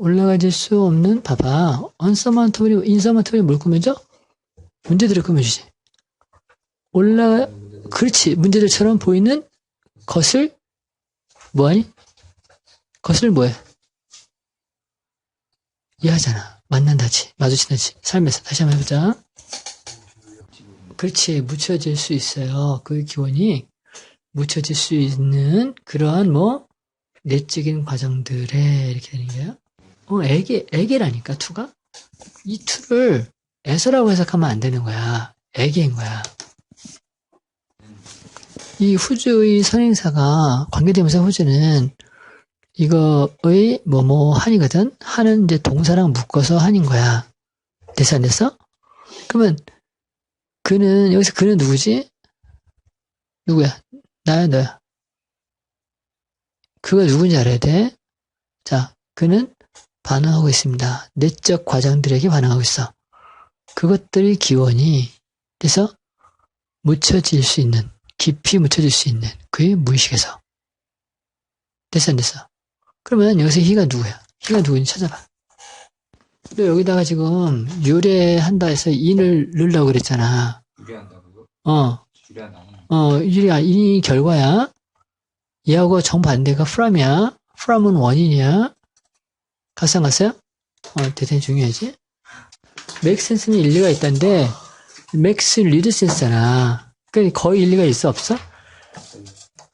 올라가질 수 없는 봐봐. unsurmountable insurmountable 뭘 꾸며줘? 문제들을 꾸며주지. 올라 그렇지. 문제들처럼 보이는 것을 뭐하니? 것을 뭐해? 이해하잖아. 만난다지 마주친다지. 삶에서. 다시 한번 해보자. 그렇지. 묻혀질 수 있어요. 그 기원이 묻혀질 수 있는 그러한 뭐 내적인 과정들에 이렇게 되는 거예요. 어, 애기, 애기라니까, 투가? 이 투를 애서라고 해석하면 안 되는 거야. 애기인 거야. 이 후주의 선행사가, 관계대명사 후주는 이거의 뭐뭐 한이거든? 한은 이제 동사랑 묶어서 한인 거야. 됐어, 안 됐어? 그러면, 그는, 여기서 그는 누구지? 누구야? 나야, 너야? 그가 누군지 알아야 돼. 자, 그는 반응하고 있습니다. 내적 과정들에게 반응하고 있어. 그것들의 기원이 그래서 묻혀질 수 있는, 깊이 묻혀질 수 있는 그의 무의식에서. 됐어, 안 됐어? 그러면 여기서 희가 누구야? 희가 누구인지 찾아봐. 너 여기다가 지금 유래한다 해서 인을 넣으려고 그랬잖아. 유리한다고요? 어, 유리한다. 어, 유리야, 이 결과야. 얘하고 정반대가 from이야. from은 원인이야. 갔어, 안 갔어요? 어, 대단히 중요하지? sense는 일리가 있다는데, makes lead sense잖아. 그러니까 거의 일리가 있어, 없어?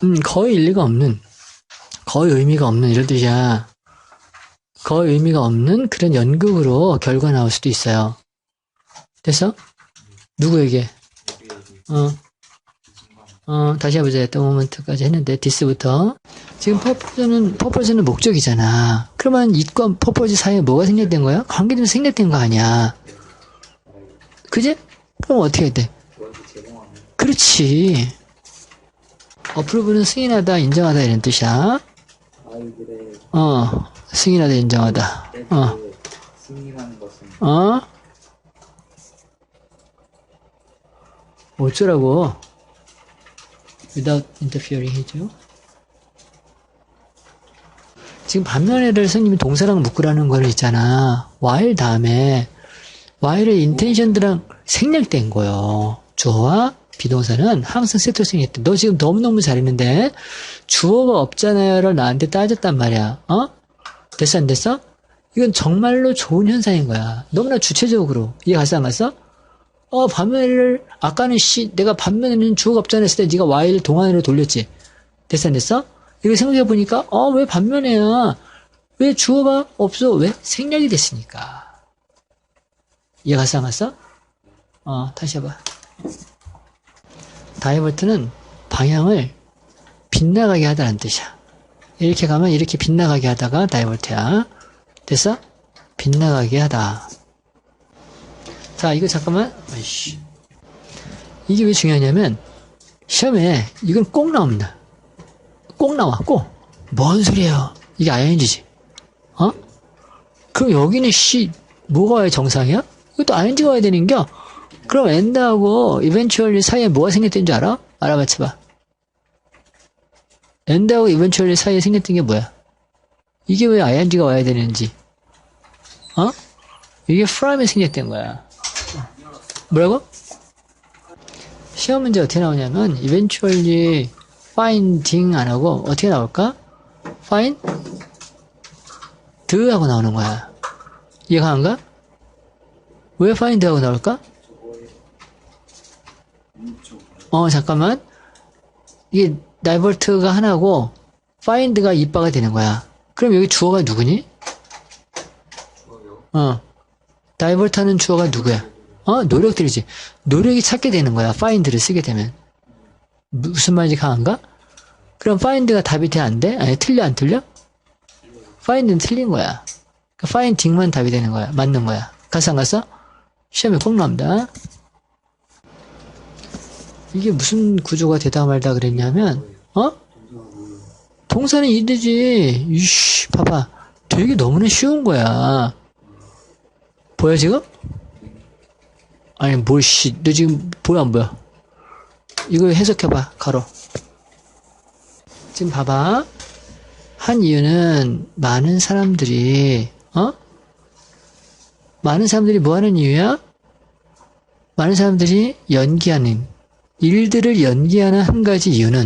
음, 거의 일리가 없는, 거의 의미가 없는 이런 뜻이야. 거의 의미가 없는 그런 연극으로 결과 나올 수도 있어요. 됐어? 누구에게? 어. 어, 다시 해보자. 했던 모먼트까지 했는데, 디스부터. 지금 퍼포즈는, 퍼포즈는 목적이잖아. 그러면 이과 퍼포즈 사이에 뭐가 생략된 거야? 관계도 생략된 거 아니야. 그지? 그럼 어떻게 해야 돼? 그렇지. 어프로브는 승인하다, 인정하다 이런 뜻이야. 어, 승인하다, 인정하다. 어, 어? 어쩌라고? without interfering 해줘. 지금 반면에를 선생님이 동사랑 묶으라는 거를 있잖아. while 다음에 while의 intention들랑 생략된 거요. 주어와 비동사는 항상 세트로 생략돼. 너 지금 너무너무 잘했는데 주어가 없잖아요를 나한테 따졌단 말이야. 어? 됐어 안 됐어? 이건 정말로 좋은 현상인 거야. 너무나 주체적으로. 이해 갔어 안 갔어? 어, 반면을, 아까는 씨, 내가 반면에는 주어가 없잖아 했을 때 네가 while 동안으로 돌렸지. 됐어, 안 됐어? 이거 생각해 보니까, 어, 왜 반면에야? 왜 주어가 없어? 왜? 생략이 됐으니까. 이해 갔어, 안 갔어? 어, 다시 해봐. 다이버트는 방향을 빗나가게 하다는 뜻이야. 이렇게 가면 이렇게 빗나가게 하다가 다이버트야. 됐어? 빗나가게 하다. 자, 이거 잠깐만. 이게 왜 중요하냐면, 시험에 이건 꼭 나옵니다. 꼭 꼭. 뭔 소리예요? 이게 ING지. 어? 그럼 여기는 씨, 뭐가 왜 정상이야? 이것도 ING가 와야 되는 겨? 그럼 end하고 eventually 사이에 뭐가 생겼던 줄 알아? 알아맞혀봐. end하고 eventually 사이에 생겼던 게 뭐야? 이게 왜 ING가 와야 되는지. 어? 이게 from에 생겼던 거야. 뭐라고? 시험 문제 어떻게 나오냐면 eventually finding 안 하고 어떻게 나올까? find the 하고 나오는 거야. 이해가 안 가? 왜 find 하고 나올까? 어 잠깐만 이게 divert가 하나고 find가 이빠가 되는 거야. 그럼 여기 주어가 누구니? 어 divert하는 주어가 누구야? 어, 노력들이지. 노력이 찾게 되는 거야. find를 쓰게 되면. 무슨 말인지 강한가? 그럼 find가 답이 돼, 안 돼? 아니, 틀려, 안 틀려? find는 틀린 거야. 그 finding만 답이 되는 거야. 맞는 거야. 갔어, 안 갔어? 시험에 꼭 나옵니다. 이게 무슨 구조가 되다 말다 그랬냐면, 어? 동사는 이되지. 이씨, 봐봐. 되게 너무나 쉬운 거야. 보여, 지금? 아니 뭘 씨, 너 지금 보여 안 보여? 이거 해석해봐 가로. 지금 봐봐. 한 이유는 많은 사람들이 어? 많은 사람들이 뭐 하는 이유야? 많은 사람들이 연기하는, 일들을 연기하는 한 가지 이유는,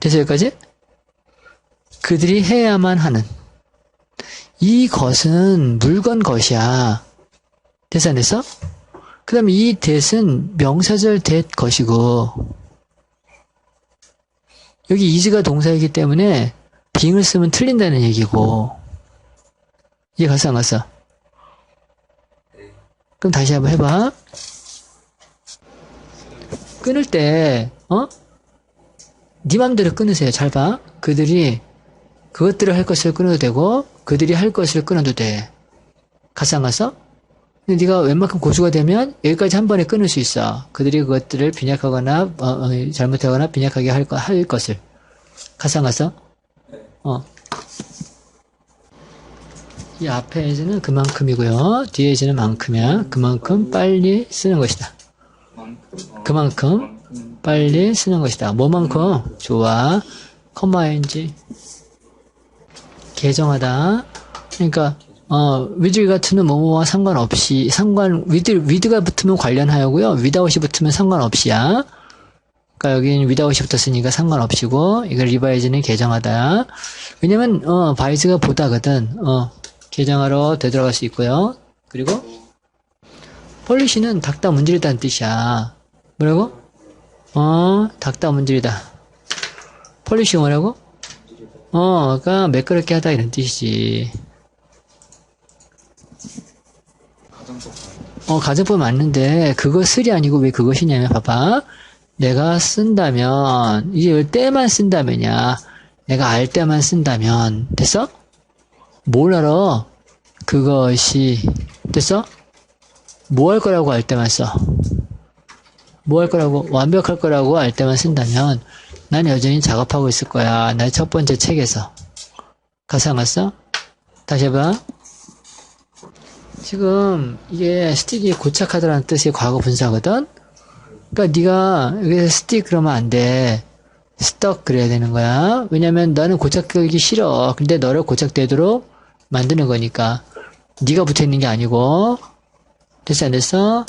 됐어, 여기까지? 그들이 해야만 하는. 이 것은 물건 것이야. 됐어, 안 됐어? 그 다음에 이 that은 명사절 that 것이고, 여기 is가 동사이기 때문에 being을 쓰면 틀린다는 얘기고, 이해 갔어, 안 갔어? 그럼 다시 한번 해봐. 끊을 때, 어? 네 맘대로 끊으세요. 잘 봐. 그들이 그것들을 할 것을 끊어도 되고, 그들이 할 것을 끊어도 돼. 갔어, 안 갔어? 근데 네가 웬만큼 고수가 되면 여기까지 한 번에 끊을 수 있어. 그들이 그것들을 빈약하거나 어, 어, 잘못하거나 빈약하게 할, 거, 할 것을. 갔어? 어. 이 앞에는 그만큼이고요. 뒤에는 만큼이야. 그만큼 빨리 쓰는 것이다. 만큼 어, 그만큼 빨리 쓰는 것이다. 뭐만큼? 좋아. 컴마인지 계정하다. 그러니까 어 with 같은 뭐뭐와 상관없이 상관 with with가 붙으면 관련하여고요. without이 붙으면 상관없이야. 그러니까 여기는 without이 붙었으니까 상관없이고 이거 리바이즈는 계정하다. 왜냐면 어 바이즈가 보다거든. 어 계정하러 되돌아갈 수 있고요. 그리고 폴리시는 닦다 문지르다는 뜻이야. 뭐라고? 어, 닦다 문지르다. 폴리시 뭐라고? 어, 그니까 매끄럽게 하다 이런 뜻이지. 가정법 어, 가정법 맞는데 그것을이 아니고 왜 그것이냐면 봐봐. 내가 쓴다면 이게 왜 때만 쓴다면이야. 내가 알 때만 쓴다면 됐어? 뭘 알아? 그것이 됐어? 뭐 할 거라고 알 때만 써. 뭐 할 거라고 완벽할 거라고 알 때만 쓴다면 난 여전히 작업하고 있을 거야. 나 첫 번째 책에서 가사 안 갔어? 다시 해봐. 지금 이게 스틱이 고착하다라는 뜻의 과거 분사거든. 그러니까 네가 여기서 스틱 그러면 안 돼. 스떡 그래야 되는 거야. 왜냐면 나는 고착되기 싫어. 근데 너를 고착되도록 만드는 거니까. 네가 붙어 있는 게 아니고. 됐어 안 됐어?